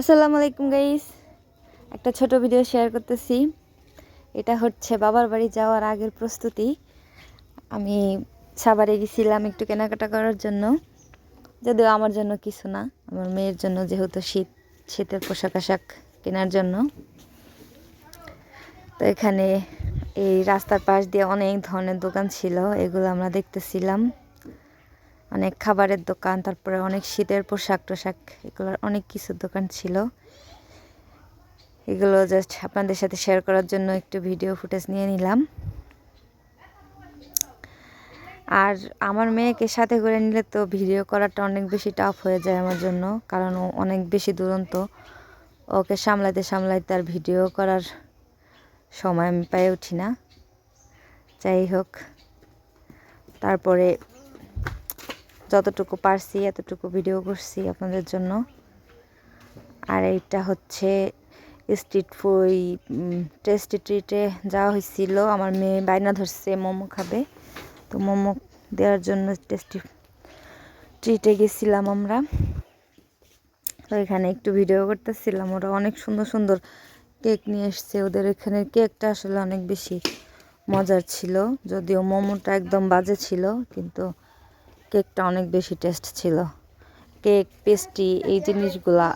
আসসালামু আলাইকুম গাইস একটা ছোট ভিডিও শেয়ার করতেছি। এটা হচ্ছে বাবার বাড়ি যাওয়ার আগের প্রস্তুতি। আমি সাবারে গেছিলাম একটু কেনাকাটা করার জন্য। যদিও আমার জন্য কিছু না, আমার মেয়ের জন্য যেহেতু শীত, শীতের পোশাক আশাক কেনার জন্য। তো এখানে এই রাস্তার পাশ দিয়ে অনেক ধরনের দোকান ছিল, এগুলো আমরা দেখতেছিলাম। অনেক খাবারের দোকান, তারপরে অনেক শীতের পোশাক টোশাক, এগুলোর অনেক কিছু দোকান ছিল। এগুলো জাস্ট আপনাদের সাথে শেয়ার করার জন্য একটু ভিডিও ফুটেজ নিয়ে নিলাম। আর আমার মেয়েকে সাথে করে নিলে তো ভিডিও করাটা অনেক বেশি টাফ হয়ে যায় আমার জন্য, কারণ ও অনেক বেশি দুরন্ত। ওকে সামলাতে সামলাইতে আর ভিডিও করার সময় আমি পেয়ে উঠি না। যাই হোক, তারপরে যতটুকু পারছি, এতটুকু ভিডিও করছি আপনাদের জন্য। আর এইটা হচ্ছে স্ট্রিট ফুড টেস্টি ট্রিটে যাওয়া হয়েছিল। আমার মেয়ে বাইনা ধরছে, মোমো খাবে। তো মোমো দেওয়ার জন্য টেস্টি ট্রিটে গেছিলাম আমরা। তো এখানে একটু ভিডিও করতেছিলাম। ওরা অনেক সুন্দর সুন্দর কেক নিয়ে এসছে। ওদের এখানের কেকটা আসলে অনেক বেশি মজার ছিল। যদিও মোমোটা একদম বাজে ছিল, কিন্তু কেকটা অনেক বেশি টেস্ট ছিল। কেক পেস্ট্রি এই জিনিসগুলা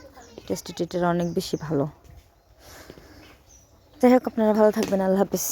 টেস্টি টেটের অনেক বেশি ভালো। যাই হোক, আপনারা ভালো থাকবেন, আল্লাহ হাফিজ।